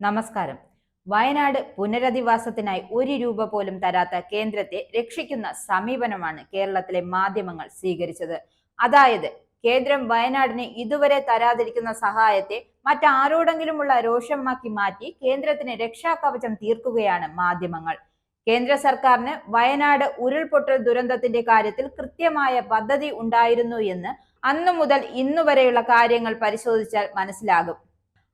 നമസ്കാരം. വയനാട് പുനരധിവാസത്തിനായി ഒരു രൂപ പോലും തരാത്ത കേന്ദ്രത്തെ രക്ഷിക്കുന്ന സമീപനമാണ് കേരളത്തിലെ മാധ്യമങ്ങൾ സ്വീകരിച്ചത്. അതായത് കേന്ദ്രം വയനാടിന് ഇതുവരെ തരാതിരിക്കുന്ന സഹായത്തെ മറ്റാരോടെങ്കിലുമുള്ള രോഷമാക്കി മാറ്റി കേന്ദ്രത്തിന് രക്ഷാകവചം തീർക്കുകയാണ് മാധ്യമങ്ങൾ. കേന്ദ്ര സർക്കാരിന് വയനാട് ഉരുൾപൊട്ടൽ ദുരന്തത്തിന്റെ കാര്യത്തിൽ കൃത്യമായ പദ്ധതി ഉണ്ടായിരുന്നു എന്ന് അന്നു മുതൽ ഇന്നു വരെയുള്ള കാര്യങ്ങൾ പരിശോധിച്ചാൽ മനസ്സിലാകും.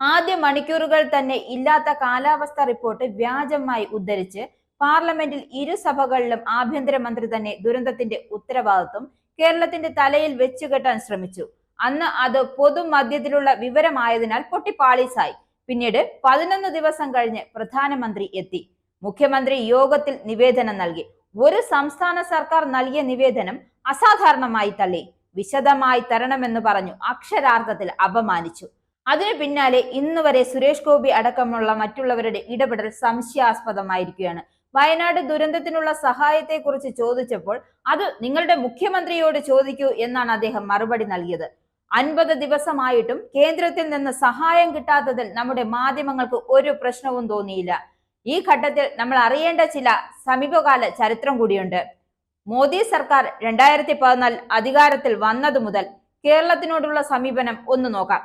ആദ്യ മണിക്കൂറുകൾ തന്നെ ഇല്ലാത്ത കാലാവസ്ഥ റിപ്പോർട്ട് വ്യാജമായി ഉദ്ധരിച്ച് പാർലമെന്റിൽ ഇരു സഭകളിലും ആഭ്യന്തരമന്ത്രി തന്നെ ദുരന്തത്തിന്റെ ഉത്തരവാദിത്വം കേരളത്തിന്റെ തലയിൽ വെച്ചുകെട്ടാൻ ശ്രമിച്ചു. അന്ന് അത് പൊതുമധ്യത്തിലുള്ള വിവരമായതിനാൽ പൊട്ടിപ്പാളീസായി പിന്നീട് പതിനൊന്ന് ദിവസം കഴിഞ്ഞ് പ്രധാനമന്ത്രി എത്തി. മുഖ്യമന്ത്രി യോഗത്തിൽ നിവേദനം നൽകി. ഒരു സംസ്ഥാന സർക്കാർ നൽകിയ നിവേദനം അസാധാരണമായി തള്ളി. വിശദമായി തരണമെന്ന് പറഞ്ഞു. അക്ഷരാർത്ഥത്തിൽ അപമാനിച്ചു. അതിനു പിന്നാലെ ഇന്ന് വരെ സുരേഷ് ഗോപി അടക്കമുള്ള മറ്റുള്ളവരുടെ ഇടപെടൽ സംശയാസ്പദമായിരിക്കുകയാണ്. വയനാട് ദുരന്തത്തിനുള്ള സഹായത്തെക്കുറിച്ച് ചോദിച്ചപ്പോൾ അത് നിങ്ങളുടെ മുഖ്യമന്ത്രിയോട് ചോദിക്കൂ എന്നാണ് അദ്ദേഹം മറുപടി നൽകിയത്. അൻപത് ദിവസമായിട്ടും കേന്ദ്രത്തിൽ നിന്ന് സഹായം കിട്ടാത്തതിൽ നമ്മുടെ മാധ്യമങ്ങൾക്ക് ഒരു പ്രശ്നവും തോന്നിയില്ല. ഈ ഘട്ടത്തിൽ നമ്മൾ അറിയേണ്ട ചില സമീപകാല ചരിത്രം കൂടിയുണ്ട്. മോദി സർക്കാർ രണ്ടായിരത്തി പതിനാല് അധികാരത്തിൽ വന്നതു മുതൽ കേരളത്തിനോടുള്ള സമീപനം ഒന്ന് നോക്കാം.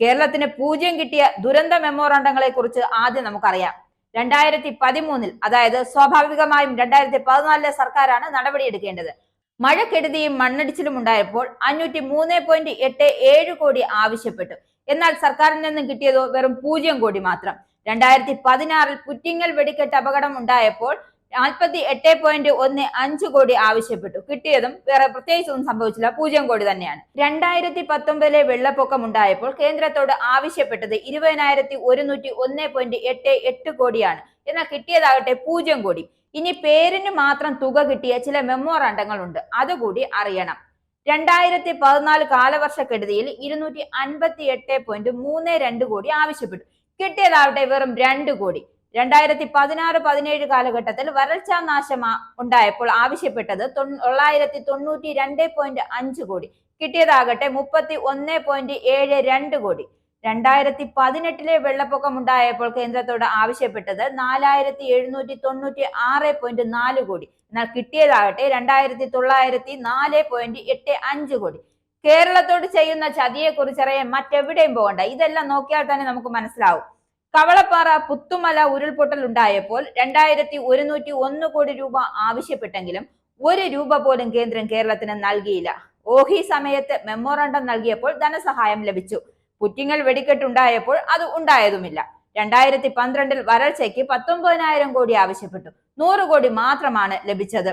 കേരളത്തിന് പൂജ്യം കിട്ടിയ ദുരന്ത മെമ്മോറാണ്ടങ്ങളെ കുറിച്ച് ആദ്യം നമുക്കറിയാം. രണ്ടായിരത്തി പതിമൂന്നിൽ അതായത് സ്വാഭാവികമായും രണ്ടായിരത്തി പതിനാലിലെ സർക്കാരാണ് നടപടിയെടുക്കേണ്ടത്. മഴക്കെടുതിയും മണ്ണടിച്ചിലും ഉണ്ടായപ്പോൾ അഞ്ഞൂറ്റി മൂന്ന് പോയിന്റ് എട്ട് ഏഴ് കോടി ആവശ്യപ്പെട്ടു. എന്നാൽ സർക്കാരിൽ നിന്നും കിട്ടിയതോ വെറും പൂജ്യം കോടി മാത്രം. രണ്ടായിരത്തി പതിനാറിൽ പുറ്റിങ്ങൽ വെടിക്കെട്ട് അപകടം ഉണ്ടായപ്പോൾ നാൽപ്പത്തി എട്ട് പോയിന്റ് ഒന്ന് അഞ്ച് കോടി ആവശ്യപ്പെട്ടു. കിട്ടിയതും വേറെ പ്രത്യേകിച്ചൊന്നും സംഭവിച്ചില്ല. പൂജ്യം കോടി തന്നെയാണ്. രണ്ടായിരത്തി പത്തൊമ്പതിലെ വെള്ളപ്പൊക്കം ഉണ്ടായപ്പോൾ കേന്ദ്രത്തോട് ആവശ്യപ്പെട്ടത് ഇരുപതിനായിരത്തി ഒരുന്നൂറ്റി ഒന്ന് പോയിന്റ് എട്ട് എട്ട് കോടിയാണ്. എന്നാൽ കിട്ടിയതാകട്ടെ പൂജ്യം കോടി. ഇനി പേരിന് മാത്രം തുക കിട്ടിയ ചില മെമ്മോറാണ്ടങ്ങളുണ്ട്. അതുകൂടി അറിയണം. രണ്ടായിരത്തി പതിനാല് കാലവർഷക്കെടുതിയിൽ ഇരുന്നൂറ്റി അൻപത്തി എട്ട് പോയിന്റ് മൂന്ന് രണ്ട് കോടി ആവശ്യപ്പെട്ടു. കിട്ടിയതാവട്ടെ വെറും രണ്ട് കോടി. രണ്ടായിരത്തി പതിനാറ് പതിനേഴ് കാലഘട്ടത്തിൽ വരൾച്ചാ നാശം ഉണ്ടായപ്പോൾ ആവശ്യപ്പെട്ടത് തൊള്ളായിരത്തി തൊണ്ണൂറ്റി രണ്ട് പോയിന്റ് അഞ്ച് കോടി. കിട്ടിയതാകട്ടെ മുപ്പത്തി ഒന്ന് പോയിന്റ് ഏഴ് രണ്ട് കോടി. രണ്ടായിരത്തി പതിനെട്ടിലെ വെള്ളപ്പൊക്കം ഉണ്ടായപ്പോൾ കേന്ദ്രത്തോട് ആവശ്യപ്പെട്ടത് നാലായിരത്തി എഴുന്നൂറ്റി തൊണ്ണൂറ്റി ആറ് പോയിന്റ് നാല് കോടി. എന്നാൽ കിട്ടിയതാകട്ടെ രണ്ടായിരത്തി തൊള്ളായിരത്തി നാല് പോയിന്റ് എട്ട് അഞ്ച് കോടി. കേരളത്തോട് ചെയ്യുന്ന ചതിയെ കുറിച്ചറിയാൻ മറ്റെവിടെയും പോകണ്ട. ഇതെല്ലാം നോക്കിയാൽ തന്നെ നമുക്ക് മനസ്സിലാവും. കവളപ്പാറ പുത്തുമല ഉരുൾപൊട്ടൽ ഉണ്ടായപ്പോൾ രണ്ടായിരത്തി ഒരുന്നൂറ്റി ഒന്ന് കോടി രൂപ ആവശ്യപ്പെട്ടെങ്കിലും ഒരു രൂപ പോലും കേന്ദ്രം കേരളത്തിന് നൽകിയില്ല. ഓഹി സമയത്ത് മെമ്മോറണ്ടം നൽകിയപ്പോൾ ധനസഹായം ലഭിച്ചു. പുറ്റിങ്ങൽ വെടിക്കെട്ടുണ്ടായപ്പോൾ അത് ഉണ്ടായതുമില്ല. രണ്ടായിരത്തി പന്ത്രണ്ടിൽ വരൾച്ചയ്ക്ക് പത്തൊമ്പതിനായിരം കോടി ആവശ്യപ്പെട്ടു. നൂറ് കോടി മാത്രമാണ് ലഭിച്ചത്.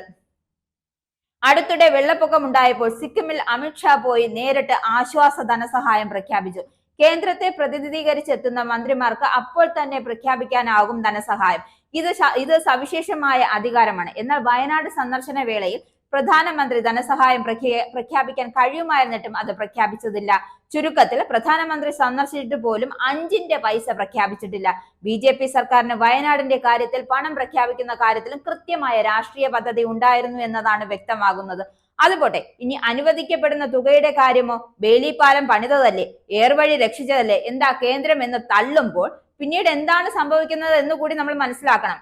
അടുത്തിടെ വെള്ളപ്പൊക്കം ഉണ്ടായപ്പോൾ സിക്കിമിൽ അമിത്ഷാ പോയി നേരിട്ട് ആശ്വാസ ധനസഹായം പ്രഖ്യാപിച്ചു. കേന്ദ്രത്തെ പ്രതിനിധീകരിച്ചെത്തുന്ന മന്ത്രിമാർക്ക് അപ്പോൾ തന്നെ പ്രഖ്യാപിക്കാനാകും ധനസഹായം. ഇത് ഇത് സവിശേഷമായ അധികാരമാണ്. എന്നാൽ വയനാട് സന്ദർശന വേളയിൽ പ്രധാനമന്ത്രി ധനസഹായം പ്രഖ്യാ- പ്രഖ്യാപിക്കാൻ കഴിയുമായിരുന്നിട്ടും അത് പ്രഖ്യാപിച്ചതില്ല. ചുരുക്കത്തിൽ പ്രധാനമന്ത്രി സന്ദർശിച്ചിട്ട് പോലും അഞ്ചിന്റെ പൈസ പ്രഖ്യാപിച്ചിട്ടില്ല. ബി ജെ പി സർക്കാരിന് വയനാടിന്റെ കാര്യത്തിൽ പണം പ്രഖ്യാപിക്കുന്ന കാര്യത്തിലും കൃത്യമായ രാഷ്ട്രീയ പദ്ധതി ഉണ്ടായിരുന്നു എന്നതാണ് വ്യക്തമാകുന്നത്. അതുപോട്ടെ ഇനി അനുവദിക്കപ്പെടുന്ന തുകയുടെ കാര്യമോ? ബേലിപ്പാലം പണിതതല്ലേ? ഏർവഴി രക്ഷിച്ചതല്ലേ? എന്താ കേന്ദ്രം എന്ന് തള്ളുമ്പോൾ പിന്നീട് എന്താണ് സംഭവിക്കുന്നത് എന്ന് കൂടി നമ്മൾ മനസ്സിലാക്കണം.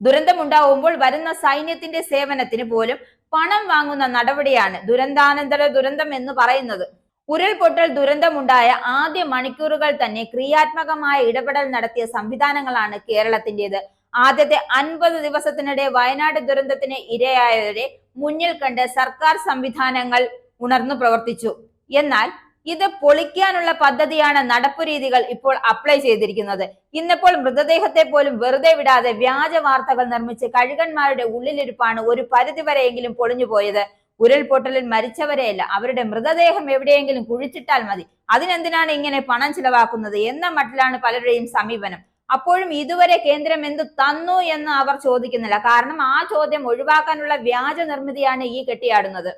ദുരന്തമുണ്ടാവുമ്പോൾ വരുന്ന സൈന്യത്തിന്റെ സേവനത്തിന് പോലും പണം വാങ്ങുന്ന നടപടിയാണ് ദുരന്താനന്തര ദുരന്തം എന്ന് പറയുന്നത്. ഉരുൾപൊട്ടൽ ദുരന്തമുണ്ടായ ആദ്യ മണിക്കൂറുകൾ തന്നെ ക്രിയാത്മകമായ ഇടപെടൽ നടത്തിയ സംവിധാനങ്ങളാണ് കേരളത്തിന്റേത് ആദ്യത്തെ അൻപത് ദിവസത്തിനിടെ വയനാട് ദുരന്തത്തിന് ഇരയായവരെ മുന്നിൽ കണ്ട് സർക്കാർ സംവിധാനങ്ങൾ ഉണർന്നു പ്രവർത്തിച്ചു. എന്നാൽ ഇത് പൊളിക്കാനുള്ള പദ്ധതിയാണ് നടപ്പു രീതികൾ ഇപ്പോൾ അപ്ലൈ ചെയ്തിരിക്കുന്നത്. ഇന്നിപ്പോൾ മൃതദേഹത്തെ പോലും വെറുതെ വിടാതെ വ്യാജ വാർത്തകൾ നിർമ്മിച്ച് കഴുകന്മാരുടെ ഉള്ളിലിരുപ്പാണ് ഒരു പരിധിവരെയെങ്കിലും പൊളിഞ്ഞു പോയത്. ഉരുൾപൊട്ടലിൽ മരിച്ചവരെയല്ല അവരുടെ മൃതദേഹം എവിടെയെങ്കിലും കുഴിച്ചിട്ടാൽ മതി. അതിനെന്തിനാണ് ഇങ്ങനെ പണം ചിലവാക്കുന്നത്? എന്ന മട്ടിലാണ് പലരുടെയും സമീപനം. അപ്പോഴും ഇതുവരെ കേന്ദ്രം എന്ത് തന്നു എന്ന് അവർ ചോദിക്കുന്നില്ല. കാരണം ആ ചോദ്യം ഒഴിവാക്കാനുള്ള വ്യാജ നിർമ്മിതിയാണ് ഈ കെട്ടിയാടുന്നത്.